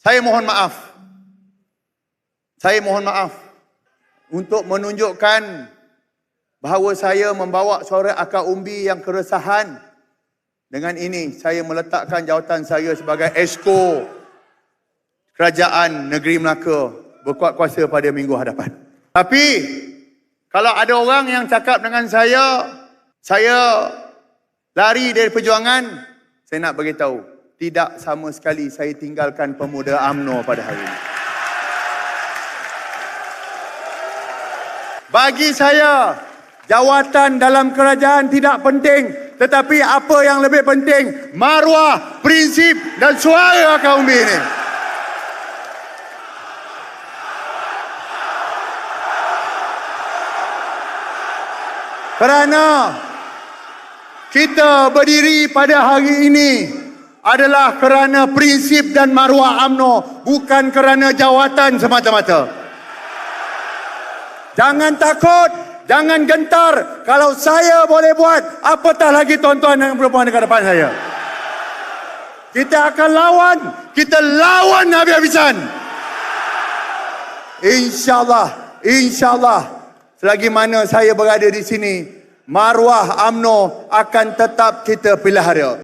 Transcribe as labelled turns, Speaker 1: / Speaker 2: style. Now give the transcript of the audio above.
Speaker 1: Saya mohon maaf. Saya mohon maaf untuk menunjukkan bahawa saya membawa suara akar umbi yang keresahan. Dengan ini saya meletakkan jawatan saya sebagai esko Kerajaan Negeri Melaka berkuat kuasa pada minggu hadapan. Tapi kalau ada orang yang cakap dengan saya, saya lari dari perjuangan, saya nak beritahu, tidak sama sekali saya tinggalkan pemuda AMNO pada hari ini. Bagi saya, jawatan dalam kerajaan tidak penting. Tetapi apa yang lebih penting, maruah, prinsip dan suara kaum ini. Kerana kita berdiri pada hari ini adalah kerana prinsip dan maruah AMNO bukan kerana jawatan semata-mata. Jangan takut, jangan gentar. Kalau saya boleh buat, apatah lagi tuan-tuan dan perempuan dekat depan saya. Kita akan lawan, kita lawan habis-habisan. InsyaAllah, insyaAllah, selagi mana saya berada di sini, maruah AMNO akan tetap kita pelihara.